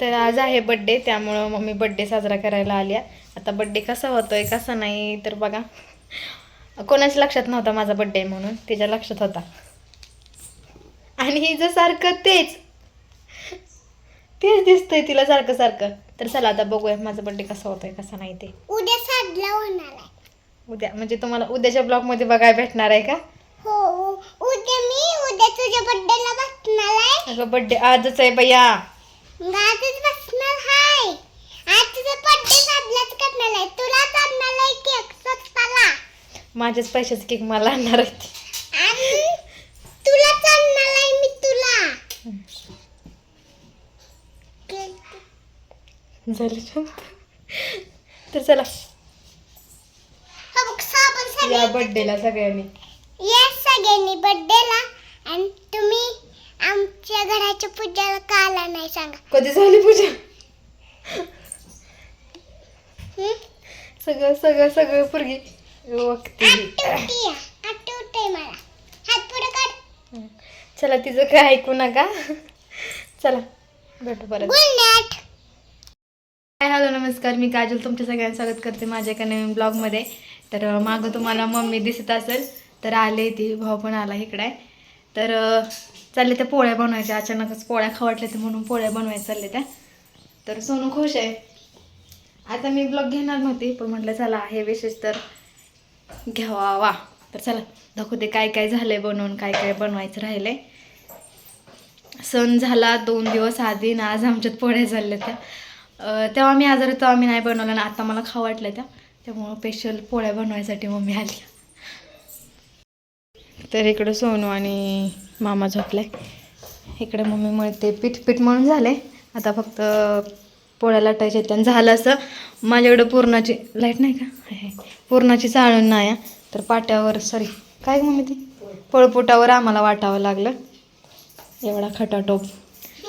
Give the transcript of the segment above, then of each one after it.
तर आज आहे बड्डे त्यामुळं मम्मी बड्डे साजरा करायला आल्या आता बड्डे कसा होतोय कसा नाही तर बघा. कोणाच लक्षात नव्हता माझा बड्डे म्हणून तिच्या लक्षात होता. आणि हिचं सारखं तेच. तेच दिसतंय तिला सारखं सारखं. तर चला आता बघूया माझा बड्डे कसा होतोय कसा नाही ते. उद्या साजरा होणार आहे. उद्या म्हणजे तुम्हाला उद्याच्या ब्लॉगमध्ये बघायला भेटणार आहे का? हो उद्या मी उद्या तुझ्या बर्थडेला बसणार आहे. अगं बड्डे आजच आहे बया बसणार हाय. आज तुझा बर्थडे साजराच करणार आहे. तुला आणणार आहे केक स्वतःला. माझ्याच पैशाचे केक मला आणणार आणि तुला आणणार आहे मी तुला. झालं. तर चला. हा बघ साबण या बड्डेला सगळ्यांनी. या सगळ्यांनी बर्थडेला आणि तुम्ही आमच्या घराच्या पूजाला का आला नाही सांगा. कधी झाली पूजा? हं? सगळं सगळं सगळं पुरगी मला. हात पुढे काढ. चला तिचं काय ऐकू नका. चला भेटू परत. हाय हॅलो नमस्कार. मी काजल तुमच्या सगळ्यांचं स्वागत करते माझ्या एका नवीन ब्लॉगमध्ये. तर अं, मागं तुम्हाला मम्मी दिसत असेल तर आले ती भाऊ पण आला इकडे. तर अं, चालले त्या पोळ्या बनवायच्या. अचानकच पोळ्या खावटल्या ते म्हणून पोळ्या बनवायच्या चालले त्या. तर सोनू खुश आहे. आता मी ब्लॉग घेणार नव्हती पण म्हटलं चला हे विशेष तर घ्यावा. वा तर चला दाखवते काय काय झालं आहे बनवून काय काय बनवायचं राहिलंय. सण झाला दोन दिवस आधी ना आज आमच्यात पोळ्या झाल्या त्या. तेव्हा मी आजारी तेव्हा मी नाही बनवलं ना आता मला खाऊ वाटलं त्या. त्यामुळं स्पेशल पोळ्या बनवायसाठी मम्मी आली. तर इकडं सोनू आणि मामा झोपलाय. इकडे मम्मी मळते पीठ पीठ म्हणून झाले आता फक्त पोळ्या लाटायचे आहेत आणि झालं असं माझ्याकडं पूर्णाची लाइट नाही का? पुरणाची पूर्णाची चाळण नाही आहे. तर पाट्यावर सॉरी काय मम्मी ती? पळपुटावर आम्हाला वाटावं लागलं. एवढा खटाटोप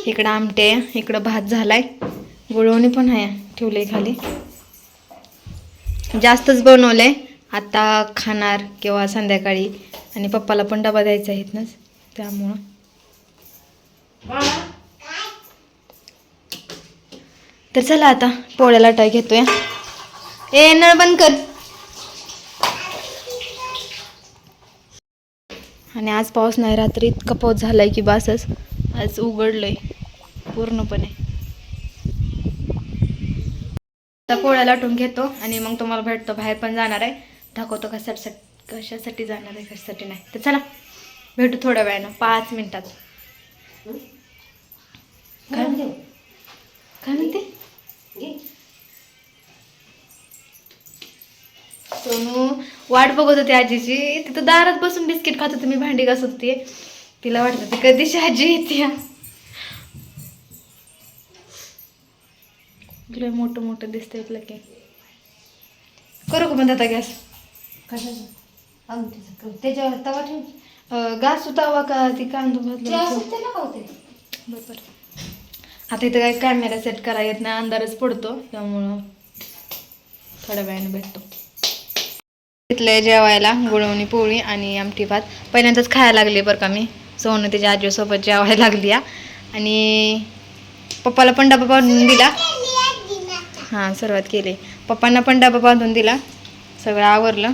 इकडं आमटे आहे, इकडं भात झालाय. गुळवणी पण आहे. ठेवले खाली. जास्तच बनवलंय. आता खाणार किंवा संध्याकाळी आणि पप्पाला पण डबा द्यायचा आहेत ना त्यामुळं. तर चला आता पोळ्या टाय घेतोय. ए नळ बंद कर. आणि आज पाऊस नाही रात्री इतका पाऊस झालाय की बासच आज उघडलंय पूर्णपणे. आता पोळ्या लाटून घेतो आणि मग तुम्हाला भेटतो बाहेर पण जाणार आहे. दाखवतो कशासाठी कशासाठी जाणार आहे कशासाठी नाही. तर चला भेटू थोड्या वेळानं पाच मिनिटात. काय काय म्हणते? सोनू वाट बघत होती आजीची. तिथं दारात बसून बिस्किट खात होती मी भांडी घासत होती तिला वाटत होती कधीची आजी येते. मोठं मोठं दिसतंय आपलं की. करू का बंद आता गॅस? त्याच्यावर तवा ठेव तवा का ती कांदा बरोबर. आता इथं काय कॅमेरा सेट करा येत नाही अंधारच पडतो त्यामुळं थोड्या वेळाने भेटतो. घेतलंय जेवायला गुळवणी पोळी आणि आमटी भात. पहिल्यांदाच खायला लागली बरं का मी. सोनं तिच्या आजीसोबत जेवायला लागली हा. आणि पप्पाला पण डबा बांधून दिला. हां सुरुवात केली. पप्पांना पण डबा बांधून दिला. सगळं आवरलं.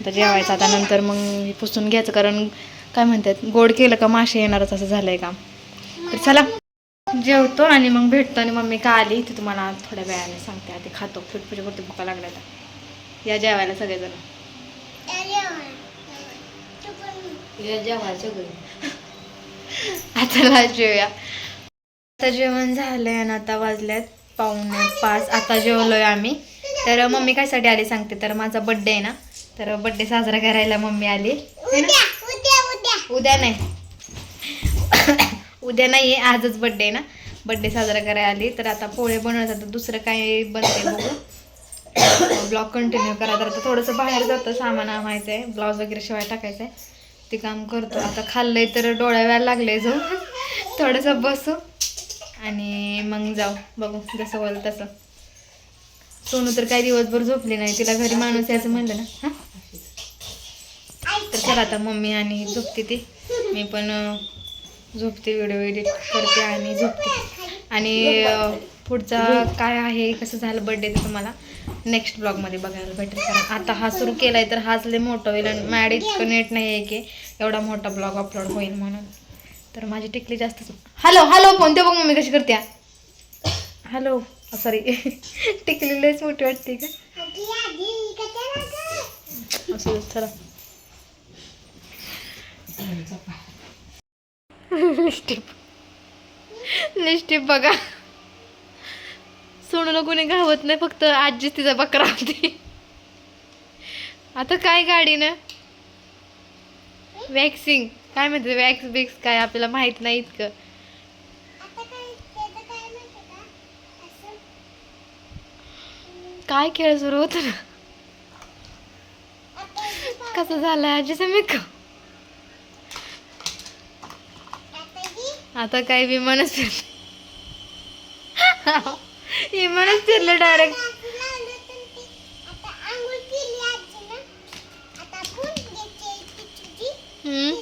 आता जेवायचं आता नंतर मग पुसून घ्यायचं कारण काय म्हणतात गोड केलं का मासे येणारच असं झालंय का? तर चला जेवतो आणि मग भेटतो आणि मम्मी का आली? ते तुम्हाला थोड्या वेळाने सांगते. आधी खातो फुटफुटे करते भुका लागल्या तर या जेवायला सगळेजण. जेवायचं आता ला जेवूया. आता जेवण झालंय आणि आता वाजल्यात पाहुणे पाच. आता जेवलोय आम्ही. तर मम्मी कायसाठी आली सांगते. तर माझा बड्डे आहे ना? तर बड्डे साजरा करायला मम्मी आली. ना? उद्या नाही. उद्या नाही आहे आजच बड्डे आहे ना. बड्डे साजरा करायला आली. तर आता पोळे बनवत आता दुसरं काय बनते बघू. ब्लॉग कंटिन्यू करा. तर आता थोडंसं बाहेर जातं सामान आणायचं आहे ब्लाऊज वगैरे शिवाय टाकायचं आहे ते काम करतो. आता खाल्लंय तर डोळ्या व्यायला लागले जो. थोडंसं बसू. आणि मग जाऊ. बघू जसं बोल तसं. सोनू तर काही दिवसभर झोपली नाही. तिला घरी माणूस यायचं म्हणलं ना. तर चला आता मम्मी आणि झोपते ती. मी पण झोपते व्हिडिओ एडिट करते आणि झोपते. आणि पुढचा काय आहे कसं झालं बड्डे ते तुम्हाला? नेक्स्ट ब्लॉगमध्ये बघायला भेटेल. कारण आता हा सुरू केलाय तर हाच लय मोठा होईल आणि मॅड इतकं नेट नाही आहे की एवढा मोठा ब्लॉग अपलोड होईल म्हणून. तर माझी टिकली जास्त हॅलो हॅलो फोन ते बघ मम्मी कशी करते हॅलो सॉरी टिकली लयच मोठी वाटते का आजी आजी कशाला गं? असं दे, बघा सोनूला कोणी घावत नाही फक्त आजी तिचा बकरा होती. आता काय गाडी ना? वॅक्सिंग काय म्हणते वॅक्स बिक्स काय आपल्याला माहीत नाही इतकं. काय खेळ सुरू होत ना? कसं झालं आजीचा मेकअप आता काय विमानच फिरलं. विमानच फिरलं डायरेक्ट हम्म.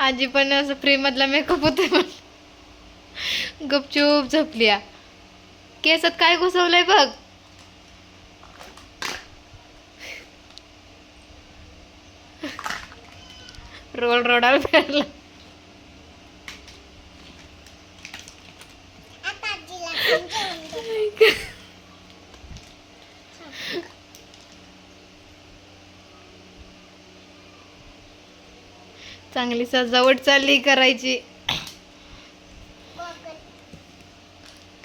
आजी पण असं फ्री मधला मेकअप होते गपचूप झोपल्या केसात काय घुसवलंय बघ. रोल रोडाल फिरला चांगली सजावट चालली करायची.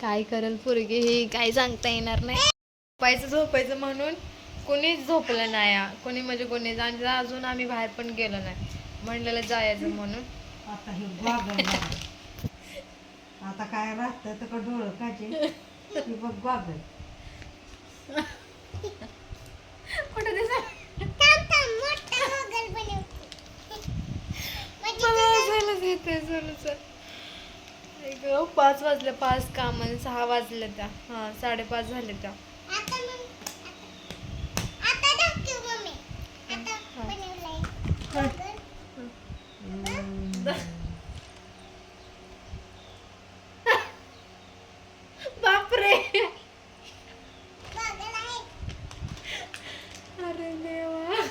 काय करेल पोरगी ही? काय सांगता येणार नाही. झोपायचं झोपायचं म्हणून कोणीच झोपलं नाही कोणी म्हणजे कोणी अजून आम्ही बाहेर पण गेलो नाही. म्हणलेलं जायचं म्हणून. आता हे गॉगल बघा. आता काय राहतं तर का डोळं काचे? हे बघ गॉगल. कुठं दिसा थांब थांब मोठा मोगल बनवते. म्हणजे पाच वाजले पाच काम आणि सहा वाजले त्या. हा साडेपाच झाले त्या. आता बापरे. अरे देवा.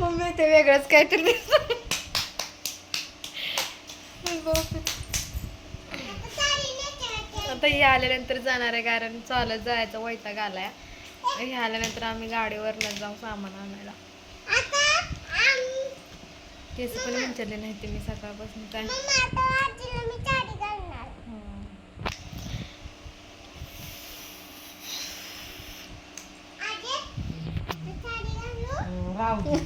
मम्मी ते वेगळंच काहीतरी दिसत आता हे आल्यानंतर जाणार आहे कारण चालत जायचं वैताग आलाय. हे आल्यानंतर आम्ही गाडीवरनं जाऊ सामान आणायला. केस पण विचारले नाही ते मी सकाळपासून काय? घालू? राहू